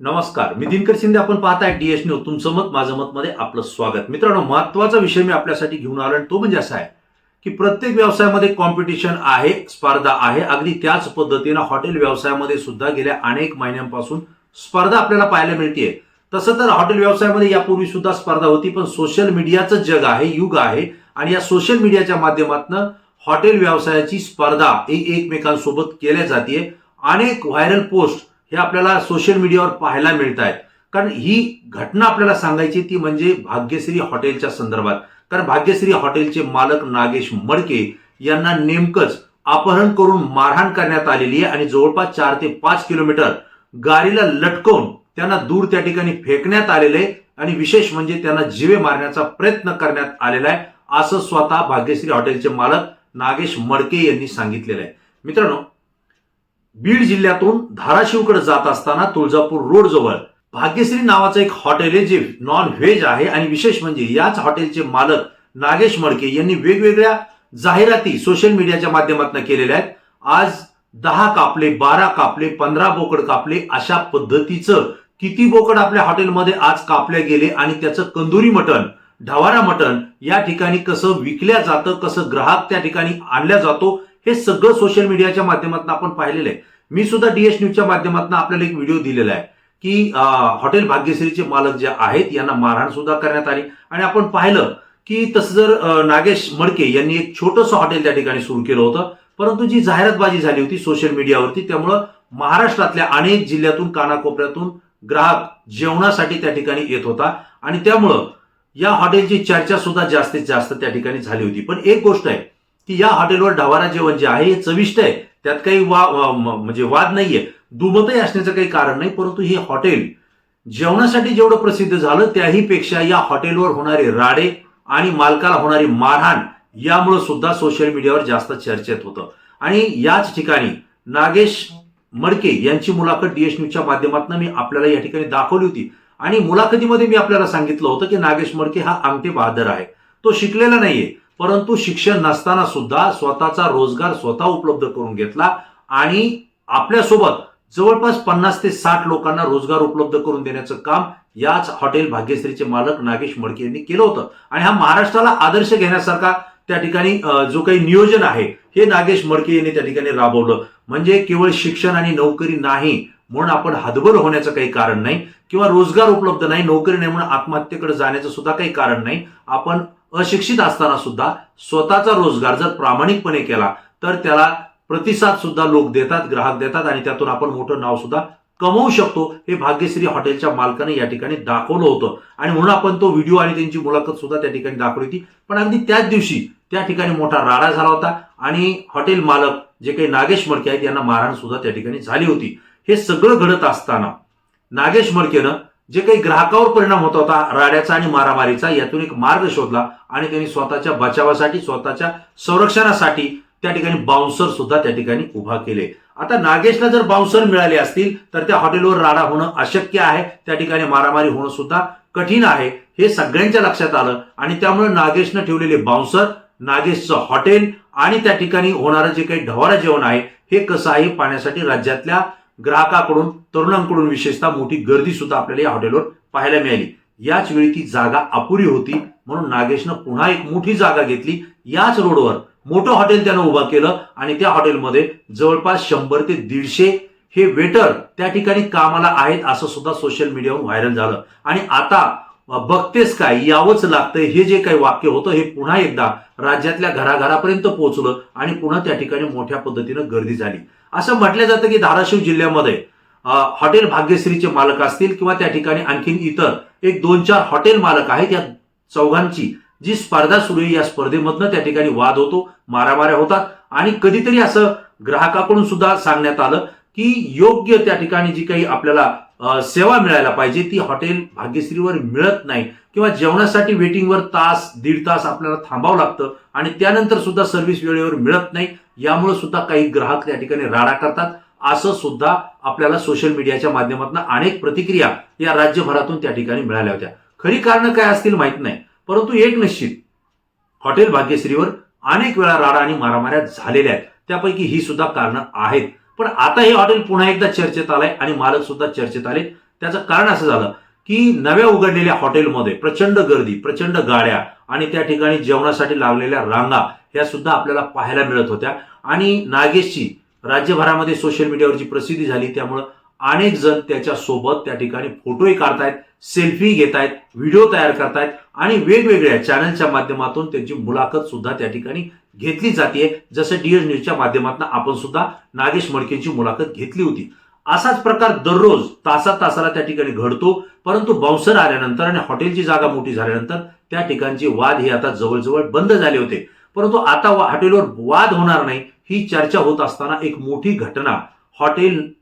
नमस्कार मी दिनकर शिंदे आपण पाहताय डीएस न्यूज तुमचं मत माझं मत मध्ये आपलं स्वागत. मित्रांनो महत्त्वाचा विषय मी आपल्यासाठी घेऊन आलो आणि तो म्हणजे असा आहे की प्रत्येक व्यवसायामध्ये कॉम्पिटिशन आहे स्पर्धा आहे. अगदी त्याच पद्धतीनं हॉटेल व्यवसायामध्ये सुद्धा गेल्या अनेक महिन्यांपासून स्पर्धा आपल्याला पाहायला मिळते तसं तर हॉटेल व्यवसायामध्ये यापूर्वी सुद्धा स्पर्धा होती पण सोशल मीडियाचं जग आहे युग आहे. आणि या सोशल मीडियाच्या माध्यमातून हॉटेल व्यवसायाची स्पर्धा ही एकमेकांसोबत केल्या जाते अनेक व्हायरल पोस्ट हे आपल्याला सोशल मीडियावर पाहायला मिळत आहेत कारण ही घटना आपल्याला सांगायची ती म्हणजे भाग्यश्री हॉटेलच्या संदर्भात. कारण भाग्यश्री हॉटेलचे मालक नागेश मडके यांना नेमकंच अपहरण करून मारहाण करण्यात आलेली आहे आणि जवळपास चार ते पाच किलोमीटर गाडीला लटकवून त्यांना दूर त्या ठिकाणी फेकण्यात आलेले आहे आणि विशेष म्हणजे त्यांना जीवे मारण्याचा प्रयत्न करण्यात आलेला आहे असं स्वतः भाग्यश्री हॉटेलचे मालक नागेश मडके यांनी सांगितलेलं आहे. मित्रांनो बीड जिल्ह्यातून धाराशिवकडे जात असताना तुळजापूर रोड जवळ भाग्यश्री नावाचं एक हॉटेल आहे जे नॉन व्हेज आहे आणि विशेष म्हणजे याच हॉटेलचे मालक नागेश मडके यांनी वेगवेगळ्या जाहिराती सोशल मीडियाच्या माध्यमातून केलेल्या आहेत. आज दहा कापले बारा कापले पंधरा बोकड कापले अशा पद्धतीचं किती बोकड आपल्या हॉटेलमध्ये आज कापले गेले आणि त्याचं कंदुरी मटण ढवारा मटण या ठिकाणी कसं विकल्या जातं कसं ग्राहक त्या ठिकाणी आणल्या जातो हे सगळं सोशल मीडियाच्या माध्यमातून आपण पाहिलेलं आहे मी सुद्धा डीएस न्यूजच्या माध्यमातून आपल्याला एक व्हिडिओ दिलेला आहे की हॉटेल भाग्यश्रीचे मालक जे आहेत यांना मारहाण सुद्धा करण्यात आली. आणि आपण पाहिलं की तसं जर नागेश मडके यांनी एक छोटंसं हॉटेल त्या ठिकाणी सुरू केलं होतं परंतु जी जाहिरातबाजी झाली होती सोशल मीडियावरती त्यामुळं महाराष्ट्रातल्या अनेक जिल्ह्यातून कानाकोपऱ्यातून ग्राहक जेवणासाठी त्या ठिकाणी येत होता. आणि त्यामुळं या हॉटेलची चर्चा सुद्धा जास्तीत जास्त त्या ठिकाणी झाली होती. पण एक गोष्ट आहे की या हॉटेलवर ढाबारा जेवण जे आहे हे चविष्ट आहे. त्यात काही वा म्हणजे वाद नाहीये. दुमतही असण्याचं काही कारण नाही परंतु हे हॉटेल जेवणासाठी जेवढं प्रसिद्ध झालं त्याही पेक्षा या हॉटेलवर होणारे राडे आणि मालकाला होणारी मारहाण यामुळे सुद्धा सोशल मीडियावर जास्त चर्चेत होतं. आणि याच ठिकाणी नागेश मडके यांची मुलाखत डीएस न्यूजच्या माध्यमातून मी आपल्याला या ठिकाणी दाखवली होती. आणि मुलाखतीमध्ये मी आपल्याला सांगितलं होतं की नागेश मडके हा अंगठे बहादर आहे. तो शिकलेला नाहीये. परंतु शिक्षण नसताना सुद्धा स्वतःचा रोजगार स्वतः उपलब्ध करून घेतला आणि आपल्यासोबत जवळपास पन्नास ते साठ लोकांना रोजगार उपलब्ध करून देण्याचं काम याच हॉटेल भाग्यश्रीचे मालक नागेश मडके यांनी केलं होतं. आणि हा महाराष्ट्राला आदर्श घेण्यासारखा त्या ठिकाणी जो काही नियोजन आहे हे नागेश मडके यांनी त्या ठिकाणी राबवलं. म्हणजे केवळ शिक्षण आणि नोकरी नाही म्हणून आपण हतबल होण्याचं काही कारण नाही किंवा रोजगार उपलब्ध नाही नोकरी नाही म्हणून आत्महत्येकडे जाण्याचं सुद्धा काही कारण नाही. आपण अशिक्षित असताना सुद्धा स्वतःचा रोजगार जर प्रामाणिकपणे केला तर त्याला प्रतिसाद सुद्धा लोक देतात ग्राहक देतात आणि त्यातून आपण मोठं नाव सुद्धा कमवू शकतो. हे भाग्यश्री हॉटेलच्या मालकाने या ठिकाणी दाखवलं होतं. आणि म्हणून आपण तो व्हिडिओ आणि त्यांची मुलाखत सुद्धा त्या ठिकाणी दाखवली होती. पण अगदी त्याच दिवशी त्या ठिकाणी मोठा राडा झाला होता आणि हॉटेल मालक जे काही नागेश मडके आहेत यांना मारहाण सुद्धा त्या ठिकाणी झाली होती. हे सगळं घडत असताना नागेश मडकेनं जे काही ग्राहकावर परिणाम होत होता राड्याचा आणि मारामारीचा यातून एक मार्ग शोधला आणि त्यांनी स्वतःच्या बचावासाठी स्वतःच्या संरक्षणासाठी त्या ठिकाणी बाउन्सर सुद्धा त्या ठिकाणी उभा केले. आता नागेशला जर बाउन्सर मिळाले असतील तर त्या हॉटेलवर राडा होणं अशक्य आहे त्या ठिकाणी मारामारी होणं सुद्धा कठीण आहे हे सगळ्यांच्या लक्षात आलं आणि त्यामुळे नागेशनं ठेवलेले बाउन्सर नागेशचं हॉटेल आणि त्या ठिकाणी होणारं जे काही ढवारा जेवण आहे हे कसं आहे पाहण्यासाठी राज्यातल्या ग्राहकाकडून तरुणांकडून विशेषतः मोठी गर्दी सुद्धा आपल्याला या हॉटेलवर पाहायला मिळाली. याच वेळी ती जागा अपुरी होती म्हणून नागेशनं पुन्हा एक मोठी जागा घेतली. याच रोडवर मोठं हॉटेल त्यानं उभं केलं आणि त्या हॉटेलमध्ये जवळपास शंभर ते दीडशे हे वेटर त्या ठिकाणी कामाला आहेत असं सुद्धा सोशल मीडियावर व्हायरल झालं. आणि आता बघतेस काय यावंच लागतंय. हे जे काही वाक्य होतं हे पुन्हा एकदा राज्यातल्या घराघरापर्यंत पोहोचलं आणि पुन्हा त्या ठिकाणी मोठ्या पद्धतीनं गर्दी झाली. असं म्हटलं जातं की धाराशिव जिल्ह्यामध्ये हॉटेल भाग्यश्रीचे मालक असतील किंवा त्या ठिकाणी आणखीन इतर एक दोन चार हॉटेल मालक आहेत या चौघांची जी स्पर्धा सुरू आहे या स्पर्धेमधनं त्या ठिकाणी वाद होतो मारामाऱ्या होतात. आणि कधीतरी असं ग्राहकाकडून सुद्धा सांगण्यात आलं की योग्य त्या ठिकाणी जी काही आपल्याला सेवा मिळायला पाहिजे ती हॉटेल भाग्यश्रीवर मिळत नाही. किंवा जेवणासाठी वेटिंगवर तास दीड तास आपल्याला थांबावं लागतं आणि त्यानंतर सुद्धा सर्व्हिस वेळेवर मिळत नाही. यामुळे सुद्धा काही ग्राहक त्या ठिकाणी राडा करतात. असं सुद्धा आपल्याला सोशल मीडियाच्या माध्यमातून अनेक प्रतिक्रिया या राज्यभरातून त्या ठिकाणी मिळाल्या होत्या. खरी कारणं काय असतील माहीत नाही परंतु एक निश्चित. हॉटेल भाग्यश्रीवर अनेक वेळा राडा आणि मारामाऱ्या झालेल्या आहेत. त्यापैकी ही सुद्धा कारणं आहेत. पण आता हे हॉटेल पुन्हा एकदा चर्चेत आलंय आणि मालक सुद्धा चर्चेत आले. त्याचं कारण असं झालं की नव्या उघडलेल्या हॉटेलमध्ये प्रचंड गर्दी प्रचंड गाड्या आणि त्या ठिकाणी जेवणासाठी लावलेल्या रांगा ह्या सुद्धा आपल्याला पाहायला मिळत होत्या. आणि नागेशची राज्यभरामध्ये सोशल मीडियावरची प्रसिद्धी झाली त्यामुळं अनेक जण त्याच्यासोबत त्या ठिकाणी फोटोही काढतायत सेल्फी घेत आहेत व्हिडिओ तयार करतायत आणि वेगवेगळ्या चॅनलच्या माध्यमातून त्यांची मुलाखत सुद्धा त्या ठिकाणी घेतली जाते जसं डीएस न्यूजच्या माध्यमातून आपण सुद्धा नागेश मडकेंची मुलाखत घेतली होती. असाच प्रकार दररोज तासा तासाला त्या ठिकाणी घडतो. परंतु बाउन्सर आल्यानंतर आणि हॉटेलची जागा मोठी झाल्यानंतर त्या ठिकाणचे वाद हे आता जवळजवळ बंद झाले होते. परंतु आता वा- हॉटेलवर वाद होणार नाही ही चर्चा होत असताना एक मोठी घटना हॉटेल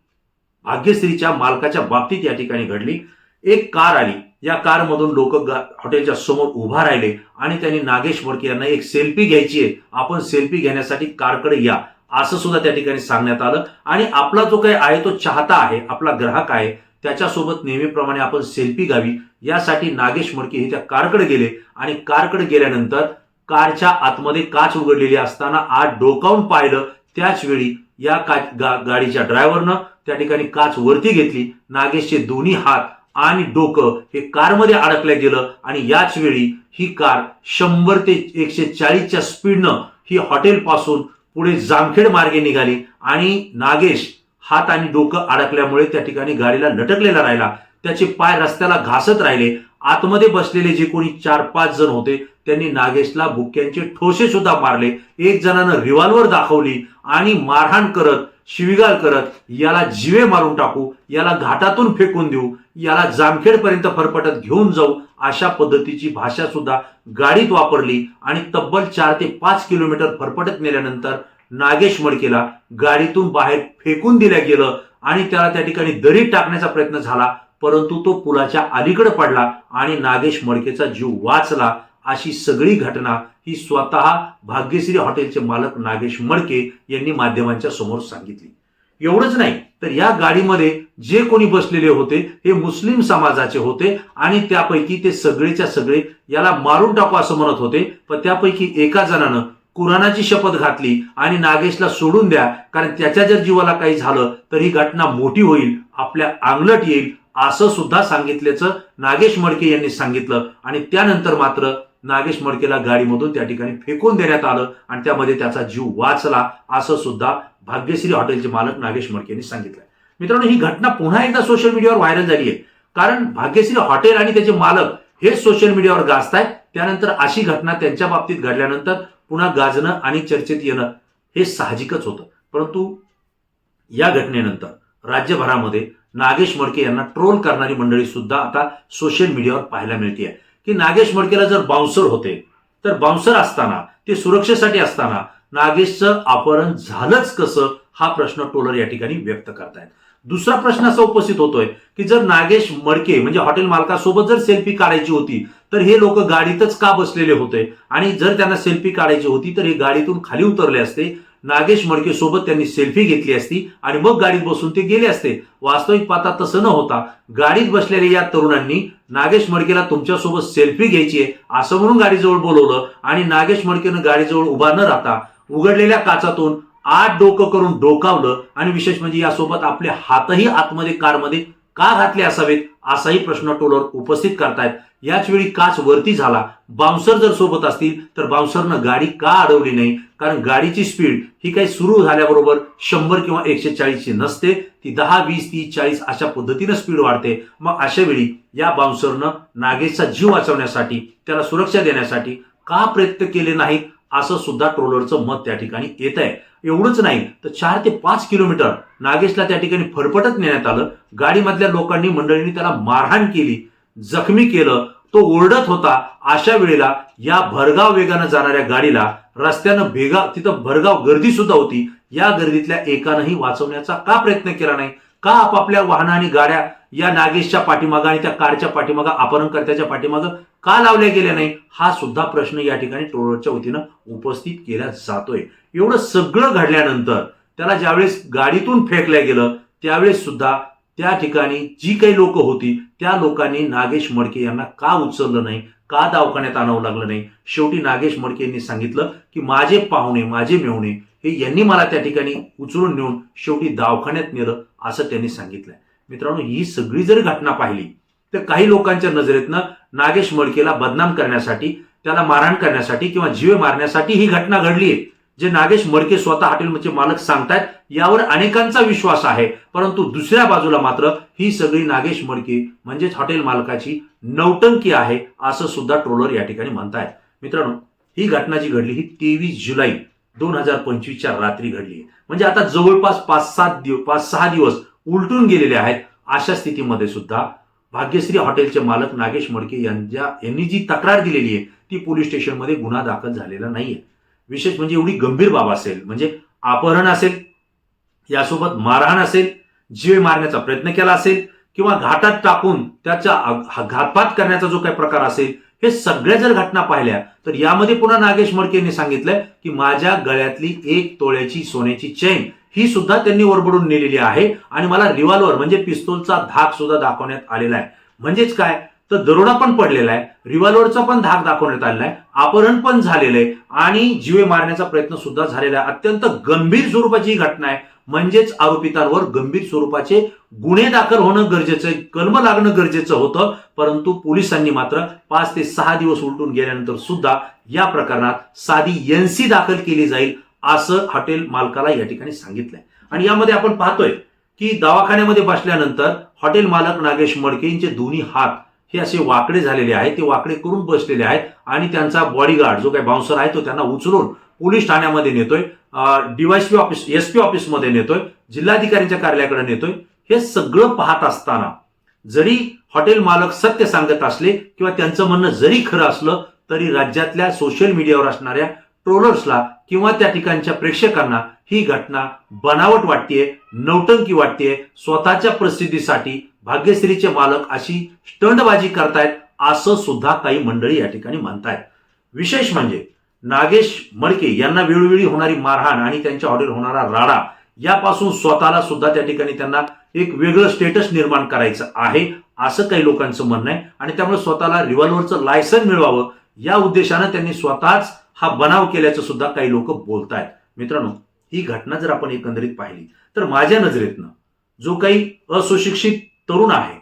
भाग्यश्रीच्या मालकाच्या बाबतीत या ठिकाणी घडली. एक कार आली. या कारमधून लोक हॉटेलच्या समोर उभा राहिले आणि त्यांनी नागेश मोडके यांना एक सेल्फी घ्यायची आहे. आपण सेल्फी घेण्यासाठी कारकडे या असं सुद्धा त्या ठिकाणी सांगण्यात आलं. आणि आपला जो काही आहे तो चाहता आहे आपला ग्राहक आहे त्याच्यासोबत नेहमीप्रमाणे आपण सेल्फी घ्यावी. यासाठी नागेश मडके हे त्या कारकडे गेले आणि कारकडे गेल्यानंतर कारच्या आतमध्ये काच उघडलेली असताना आत डोकावून पाहिलं. त्याच वेळी या काच गा- गाडीच्या ड्रायव्हरनं त्या ठिकाणी काच वरती घेतली. नागेशचे दोन्ही हात आणि डोकं हे कारमध्ये अडकलं गेलं आणि याच वेळी ही कार शंभर ते एकशे चाळीसच्या स्पीडनं ही हॉटेल पासून पुढे जामखेड मार्गे निघाली आणि नागेश हात आणि डोकं अडकल्यामुळे त्या ठिकाणी गाडीला लटकलेला राहिला. त्याचे पाय रस्त्याला घासत राहिले. आतमध्ये बसलेले जे कोणी चार पाच जण होते त्यांनी नागेशला बुक्यांचे ठोसे सुद्धा मारले. एक जणानं रिव्हॉल्वर दाखवली आणि मारहाण करत शिविगाळ करत याला जिवे मारून टाकू याला घाटातून फेकून देऊ याला जामखेडपर्यंत फरफटत घेऊन जाऊ अशा पद्धतीची भाषा सुद्धा गाडीत वापरली आणि तब्बल चार ते पाच किलोमीटर फरफटत नेल्यानंतर नागेश मडकेला गाडीतून बाहेर फेकून दिल्या गेलं आणि त्याला त्या ठिकाणी दरीत टाकण्याचा प्रयत्न झाला. परंतु तो पुलाच्या अलीकडे पडला आणि नागेश मडकेचा जीव वाचला. अशी सगळी घटना ही स्वतः भाग्यश्री हॉटेलचे मालक नागेश मडके यांनी माध्यमांच्या समोर सांगितली. एवढंच नाही तर या गाडीमध्ये जे कोणी बसलेले होते हे मुस्लिम समाजाचे होते आणि त्यापैकी ते सगळेच्या सगळे याला मारून टाकू असं म्हणत होते. पण त्यापैकी एका जणानं कुराणाची शपथ घातली आणि नागेशला सोडून द्या कारण त्याच्या जर जीवाला काही झालं तर ही घटना मोठी होईल आपल्या आंगलट येईल असं सुद्धा सांगितल्याचं नागेश मडके यांनी सांगितलं. आणि त्यानंतर मात्र नागेश मडकेला गाडीमधून त्या ठिकाणी फेकून देण्यात आलं आणि त्यामध्ये त्याचा जीव वाचला असं सुद्धा भाग्यश्री हॉटेलचे मालक नागेश मडके यांनी सांगितलं. मित्रांनो ही घटना पुन्हा एकदा सोशल मीडियावर व्हायरल झाली आहे. कारण भाग्यश्री हॉटेल आणि त्याचे मालक हे सोशल मीडियावर गाजतायत. त्यानंतर अशी घटना त्यांच्या बाबतीत घडल्यानंतर पुन्हा गाजणं आणि चर्चेत येणं हे साहजिकच होतं. परंतु या घटनेनंतर राज्यभरामध्ये नागेश मडके यांना ट्रोल करणारी मंडळी सुद्धा आता सोशल मीडियावर पाहायला मिळते की नागेश मडकेला जर बाउन्सर होते तर बाउन्सर असताना ते सुरक्षेसाठी असताना नागेशचं अपहरण झालंच कसं हा प्रश्न टोलर या ठिकाणी व्यक्त करतायत. दुसरा प्रश्न असा उपस्थित होतोय की जर नागेश मडके म्हणजे हॉटेल मालकासोबत जर सेल्फी काढायची होती तर हे लोक गाडीतच का बसलेले होते? आणि जर त्यांना सेल्फी काढायची होती तर हे गाडीतून खाली उतरले असते. नागेश मडके सोबत त्यांनी सेल्फी घेतली असती आणि मग गाडीत बसून ते गेले असते. वास्तविक पाहता तसं न होता गाडीत बसलेल्या या तरुणांनी नागेश मडकेला तुमच्यासोबत सेल्फी घ्यायची आहे असं म्हणून गाडीजवळ बोलवलं आणि नागेश मडकेनं गाडीजवळ उभा न राहता उघडलेल्या काचातून आत डोकं करून डोकावलं आणि विशेष म्हणजे यासोबत आपले हातही आतमध्ये कारमध्ये का घातले असावेत असाही प्रश्न टोलर उपस्थित करतायत. याच वेळी काच वरती झाला. बाउन्सर जर सोबत असतील तर बाउन्सरनं गाडी का अडवली नाही? कारण गाडीची स्पीड ही काही सुरू झाल्याबरोबर शंभर किंवा एकशे चाळीसची नसते. ती दहा वीस तीस चाळीस अशा पद्धतीनं स्पीड वाढते. मग अशा वेळी या बाउन्सरनं नागेशचा जीव वाचवण्यासाठी त्याला सुरक्षा देण्यासाठी का प्रयत्न केले नाहीत? असं सुद्धा ट्रोलरचं मत त्या ठिकाणी येत आहे एवढंच नाही तर चार ते पाच किलोमीटर नागेशला त्या ठिकाणी फरफटत नेण्यात आलं. गाडीमधल्या लोकांनी मंडळींनी त्याला मारहाण केली जखमी केलं. तो ओरडत होता अशा वेळेला या भरगाव वेगानं जाणाऱ्या गाडीला रस्त्यानं भेगा तिथं भरगाव गर्दी सुद्धा होती. या गर्दीतल्या एकानंही वाचवण्याचा का प्रयत्न केला नाही? का आपापल्या वाहनाने गाड्या या नागेशच्या पाठीमागं आणि त्या कारच्या पाठीमागं अपहरणकर्त्याच्या पाठीमागं का लावल्या गेल्या नाही? हा सुद्धा प्रश्न या ठिकाणी ट्रोलरच्या वतीनं उपस्थित केला जातोय. एवढं सगळं घडल्यानंतर त्याला ज्यावेळेस गाडीतून फेकल्या गेलं त्यावेळेस सुद्धा त्या ठिकाणी जी काही लोक होती त्या लोकांनी नागेश मडके यांना का उचललं नाही का दवाखान्यात आणावं लागलं नाही? शेवटी नागेश मडके यांनी सांगितलं की माझे पाहुणे माझे मेहुणे हे यांनी मला त्या ठिकाणी उचलून नेऊन शेवटी दवाखान्यात नेलं असं त्यांनी सांगितलंय. मित्रांनो ही सगळी जर घटना पाहिली तर काही लोकांच्या नजरेतनं नागेश मडकेला बदनाम करण्यासाठी त्याला मारहाण करण्यासाठी किंवा जीवे मारण्यासाठी ही घटना घडली आहे. जे नागेश मडके स्वतः हॉटेलचे मालक सांगतायत यावर अनेकांचा विश्वास आहे. परंतु दुसऱ्या बाजूला मात्र ही सगळी नागेश मडके म्हणजेच हॉटेल मालकाची नौटंकी आहे असं सुद्धा ट्रोलर या ठिकाणी म्हणतायत. मित्रांनो ही घटना जी घडली ही तेवीस जुलै दोन हजार पंचवीसच्या रात्री घडली आहे. म्हणजे आता जवळपास पाच सात दिवस पाच सहा दिवस उलटून गेलेले आहेत अशा स्थितीमध्ये सुद्धा भाग्यश्री हॉटेलचे मालक नागेश मडके यांच्या यांनी जी तक्रार दिलेली आहे ती पोलीस स्टेशनमध्ये गुन्हा दाखल झालेला नाहीये. विशेष म्हणजे एवढी गंभीर बाब असेल म्हणजे अपहरण असेल यासोबत मारहाण असेल जीवे मारण्याचा प्रयत्न केला असेल किंवा घाटात टाकून त्याचा घातपात करण्याचा जो काही प्रकार असेल हे सगळ्या जर घटना पाहिल्या तर यामध्ये पुन्हा नागेश मडके यांनी सांगितलंय की माझ्या गळ्यातली एक तोळ्याची सोन्याची चैन ही सुद्धा त्यांनी वरबडून नेलेली आहे. आणि मला रिव्हॉल्वर म्हणजे पिस्तोलचा धाक सुद्धा दाखवण्यात आलेला आहे. म्हणजेच काय? तर दरोडा पण पडलेला आहे. रिव्हॉल्वरचा पण धाक दाखवण्यात आलेला आहे. अपहरण पण झालेलं आहे. आणि जीवे मारण्याचा प्रयत्न सुद्धा झालेला आहे. अत्यंत गंभीर स्वरूपाची ही घटना आहे. म्हणजेच आरोपितांवर गंभीर स्वरूपाचे गुन्हे दाखल होणं गरजेचं कलम लागणं गरजेचं होतं. परंतु पोलिसांनी मात्र पाच ते सहा दिवस उलटून गेल्यानंतर सुद्धा या प्रकरणात साधी एनसी दाखल केली जाईल असं हॉटेल मालकाला या ठिकाणी सांगितलंय. आणि यामध्ये आपण पाहतोय की दवाखान्यामध्ये बसल्यानंतर हॉटेल मालक नागेश मडके यांचे दोन्ही हात हे असे वाकडे झालेले आहेत. ते वाकडे करून बसलेले आहेत आणि त्यांचा बॉडीगार्ड जो काही बाउन्सर आहे तो त्यांना उचलून पोलीस ठाण्यामध्ये नेतोय डीवायसपी ऑफिस एस पी ऑफिसमध्ये नेतोय जिल्हाधिकाऱ्यांच्या कार्यालयाकडे नेतोय. हे सगळं पाहत असताना जरी हॉटेल मालक सत्य सांगत असले किंवा त्यांचं म्हणणं जरी खरं असलं तरी राज्यातल्या सोशल मीडियावर असणाऱ्या ट्रोलर्सला किंवा त्या ठिकाणच्या प्रेक्षकांना ही घटना बनावट वाटतेय नौटंकी वाटतेय स्वतःच्या प्रसिद्धीसाठी भाग्यश्रीचे मालक अशी स्टंटबाजी करतायत असं सुद्धा काही मंडळी या ठिकाणी म्हणतायत. विशेष म्हणजे नागेश मडके यांना वेळोवेळी होणारी मारहाण आणि त्यांच्या ऑर्डर होणारा राडा यापासून स्वतःला सुद्धा त्या ठिकाणी त्यांना एक वेगळं स्टेटस निर्माण करायचं आहे असं काही लोकांचं म्हणणं आहे. आणि त्यामुळे स्वतःला रिव्हॉल्व्हरचं लायसन मिळवावं या उद्देशानं त्यांनी स्वतःच हा बनाव केल्याचं सुद्धा काही लोक बोलत आहेत मित्रांनो ही घटना जर आपण एकंदरीत पाहिली तर माझ्या नजरेतनं जो काही असुशिक्षित तरुण आहे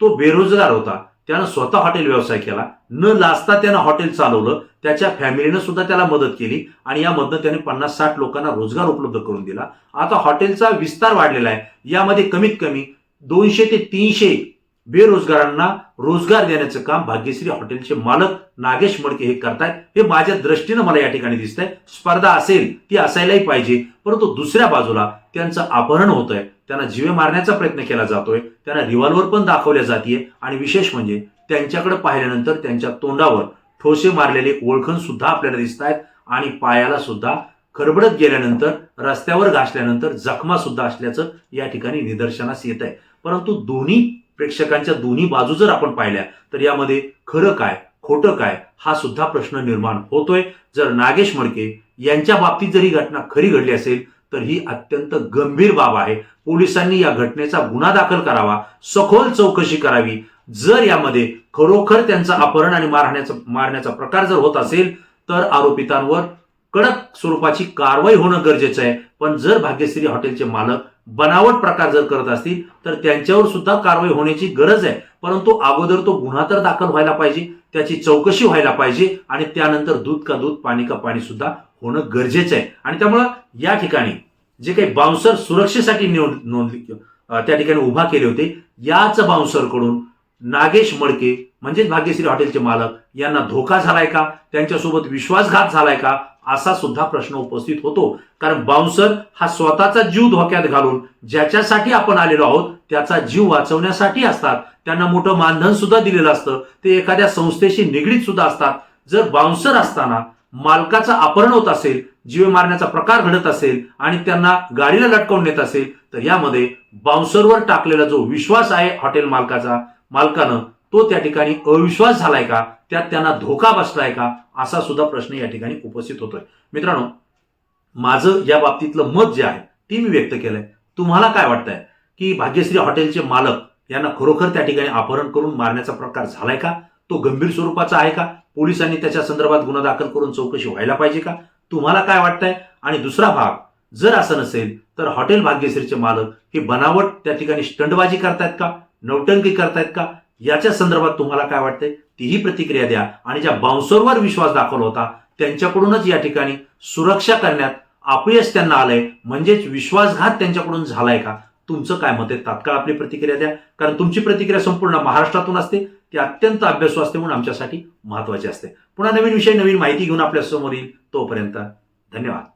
तो बेरोजगार होता त्यानं स्वतः हॉटेल व्यवसाय केला न लाजता त्यानं हॉटेल चालवलं त्याच्या फॅमिलीनं सुद्धा त्याला मदत केली आणि यामधनं त्याने पन्नास साठ लोकांना रोजगार उपलब्ध करून दिला. आता हॉटेलचा विस्तार वाढलेला आहे. यामध्ये कमीत कमी दोनशे ते तीनशे बेरोजगारांना रोजगार देण्याचं काम भाग्यश्री हॉटेलचे मालक नागेश मडके हे करतायत. हे माझ्या दृष्टीनं मला या ठिकाणी दिसतंय. स्पर्धा असेल ती असायलाही पाहिजे परंतु दुसऱ्या बाजूला त्यांचं अपहरण होत आहे त्यांना जीवे मारण्याचा प्रयत्न केला जातोय. त्यांना रिव्हॉल्वर पण दाखवल्या जातीये. आणि विशेष म्हणजे त्यांच्याकडे पाहिल्यानंतर त्यांच्या तोंडावर ठोसे मारलेले ओळखण सुद्धा आपल्याला दिसत आहेत आणि पायाला सुद्धा खरबडत गेल्यानंतर रस्त्यावर घासल्यानंतर जखमा सुद्धा असल्याचं या ठिकाणी निदर्शनास येत आहे परंतु दोन्ही प्रेक्षकांच्या दोन्ही बाजू जर आपण पाहिल्या तर यामध्ये खरं काय खोटं काय हा सुद्धा प्रश्न निर्माण होतोय. जर नागेश मडके यांच्या बाबतीत जर ही घटना खरी घडली असेल तर ही अत्यंत गंभीर बाब आहे. पोलिसांनी या घटनेचा गुन्हा दाखल करावा सखोल चौकशी करावी. जर यामध्ये खरोखर त्यांचं अपहरण आणि मारण्याचा मारण्याचा प्रकार जर होत असेल तर आरोपितांवर कडक स्वरूपाची कारवाई होणं गरजेचं आहे. पण जर भाग्यश्री हॉटेलचे मालक बनावट प्रकार जर करत असतील तर त्यांच्यावर सुद्धा कारवाई होण्याची गरज आहे. परंतु अगोदर तो गुन्हा तर दाखल व्हायला पाहिजे त्याची चौकशी व्हायला पाहिजे आणि त्यानंतर दूध का दूध पाणी का पाणी सुद्धा होणं गरजेचं आहे. आणि त्यामुळं या ठिकाणी जे काही बाउन्सर सुरक्षेसाठी नोंद नोंदली त्या ठिकाणी उभा केले होते याच बाउन्सरकडून नागेश मडके म्हणजेच भाग्यश्री हॉटेलचे मालक यांना धोका झालाय का? त्यांच्यासोबत विश्वासघात झालाय का? असा सुद्धा प्रश्न उपस्थित होतो. कारण बाउन्सर हा स्वतःचा जीव धोक्यात घालून ज्याच्यासाठी आपण आलेलो आहोत त्याचा जीव वाचवण्यासाठी असतात. त्यांना मोठं मानधन सुद्धा दिलेलं असतं. ते एखाद्या संस्थेशी निगडीत सुद्धा असतात. जर बाउन्सर असताना मालकाचं अपहरण होत असेल जीव मारण्याचा प्रकार घडत असेल आणि त्यांना गाडीला लटकवून नेत असेल तर यामध्ये बाउन्सरवर टाकलेला जो विश्वास आहे हॉटेल मालकाचा मालकानं तो त्या ठिकाणी अविश्वास झालाय का? त्यात त्यांना धोका बसलाय का? असा सुद्धा प्रश्न या ठिकाणी उपस्थित होतोय. मित्रांनो माझं या बाबतीतलं मत जे आहे ते मी व्यक्त केलंय. तुम्हाला काय वाटतंय? की भाग्यश्री हॉटेलचे मालक यांना खरोखर त्या ठिकाणी अपहरण करून मारण्याचा प्रकार झालाय का? तो गंभीर स्वरूपाचा आहे का? पोलिसांनी त्याच्या संदर्भात गुन्हा दाखल करून चौकशी व्हायला पाहिजे का? तुम्हाला काय वाटतंय? आणि दुसरा भाग जर असं नसेल तर हॉटेल भाग्यश्रीचे मालक हे बनावट त्या ठिकाणी स्टंटबाजी करतायत का? नौटंकी करतायत का? याच्या संदर्भात तुम्हाला काय वाटतंय? तीही प्रतिक्रिया द्या. आणि ज्या बाउन्सरवर विश्वास दाखवला होता त्यांच्याकडूनच या ठिकाणी सुरक्षा करण्यात अपयश त्यांना आलंय. म्हणजेच विश्वासघात त्यांच्याकडून झालाय का? तुमचं काय मत आहे? तात्काळ आपली प्रतिक्रिया द्या. कारण तुमची प्रतिक्रिया संपूर्ण महाराष्ट्रातून असते. ती अत्यंत अभ्यासू असते म्हणून आमच्यासाठी महत्वाची असते. पुन्हा नवीन विषय नवीन माहिती घेऊन आपल्यासमोर येईल तोपर्यंत धन्यवाद.